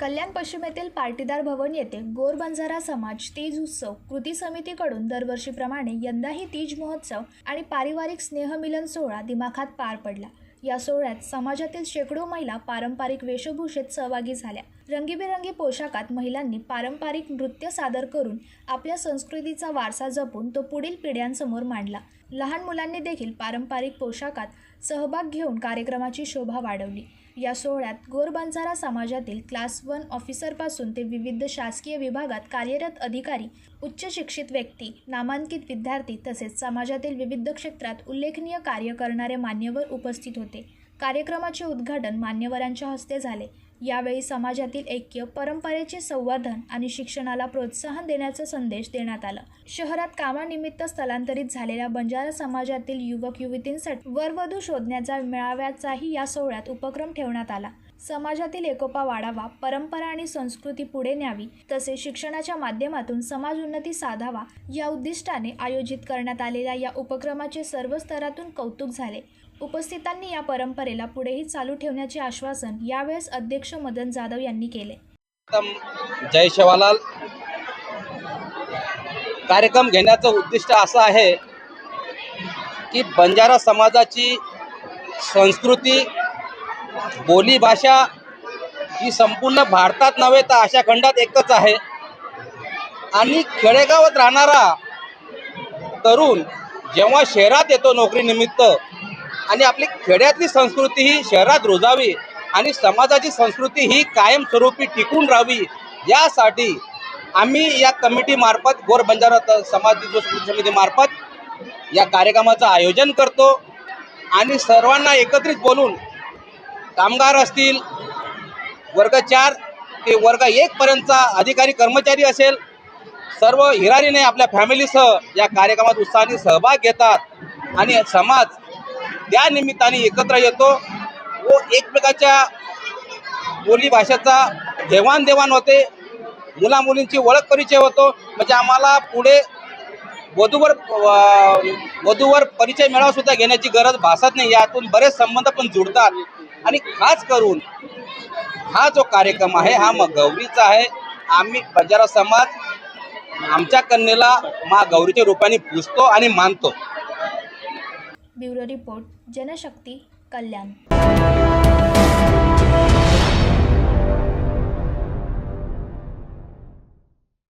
कल्याण पश्चिम येथील पाटीदार भवन येथे गोर बंजारा समाज तीज उत्सव कृती समितीकडून दरवर्षीप्रमाणे यंदाही तीज महोत्सव आणि पारिवारिक स्नेहमिलन सोहळा दिमाखात पार पडला. या सोहळ्यात समाजातील शेकडो महिला पारंपरिक वेशभूषेत सहभागी झाल्या. रंगीबेरंगी पोशाखात महिलांनी पारंपरिक नृत्य सादर करून आपल्या संस्कृतीचा वारसा जपून तो पुढील पिढ्यांसमोर मांडला. लहान मुलांनी देखील पारंपरिक पोशाखात सहभाग घेऊन कार्यक्रमाची शोभा वाढवली. या सोहळ्यात गोरबंजारा समाजातील क्लास वन ऑफिसरपासून ते विविध शासकीय विभागात कार्यरत अधिकारी उच्च शिक्षित व्यक्ती नामांकित विद्यार्थी तसेच समाजातील विविध क्षेत्रात उल्लेखनीय कार्य करणारे मान्यवर उपस्थित होते. कार्यक्रमाचे उद्घाटन मान्यवरांच्या हस्ते झाले. यावेळी समाजातील ऐक्य परंपरेचे संवर्धन आणि शिक्षणाला प्रोत्साहन देण्याचा संदेश देण्यात आला. शहरात कामानिमित्त स्थलांतरित झालेल्या बंजारा समाजातील युवक युवतींसाठी वरवधू शोधण्याचा मेळाव्याचाही या सोहळ्यात उपक्रम ठेवण्यात आला. समाजातील एकोपा वाढावा परंपरा आणि संस्कृती पुढे न्यावी तसेच शिक्षणाच्या माध्यमातून समाज उन्नती साधावा या उद्दिष्टाने आयोजित करण्यात आलेल्या या उपक्रमाचे सर्व स्तरातून कौतुक झाले. उपस्थितांनी या परंपरेला पुढेही चालू ठेवण्याचे आश्वासन यावेळेस अध्यक्ष मदन जाधव यांनी केले. जय शिवालाल. कार्यक्रम घेण्याचं उद्दिष्ट असं आहे की बंजारा समाजाची संस्कृती बोलीभाषा ही संपूर्ण भारतात नव्हे तर आशा खंडात एकच आहे. आणि खेडेगावात राहणारा तरुण जेव्हा शहरात येतो नोकरीनिमित्त आणि आपली खेड्यातली संस्कृती ही शहरात रुजावी आणि समाजाची संस्कृती ही कायमस्वरूपी टिकून राहावी यासाठी आम्ही या कमिटीमार्फत गोर बंजारा समाज समितीमार्फत या कार्यक्रमाचं आयोजन करतो आणि सर्वांना एकत्रित बोलून कामगार असतील वर्ग चार ते वर्ग एकपर्यंतचा अधिकारी कर्मचारी असेल सर्व हिरारीने आपल्या फॅमिलीसह या कार्यक्रमात उत्साहाने सहभाग घेतात आणि समाज त्या निमित्ताने एकत्र येतो. व एकमेकाच्या बोली भाषेचा देवाणदेवाण होते. मुला मुलींची ओळख परिचय होतो. म्हणजे आम्हाला पुढे वधूवर वधूवर परिचय मिळावा सुद्धा घेण्याची गरज भासत नाही. यातून बरेच संबंध पण जुडतात. आणि खास करून हा जो कार्यक्रम आहे हा मग गौरीचा आहे. आम्ही बंजारा समाज आमच्या कन्येला मा गौरीच्या रूपाने पुजतो आणि मानतो. Bureau report Janshakti Kalyan.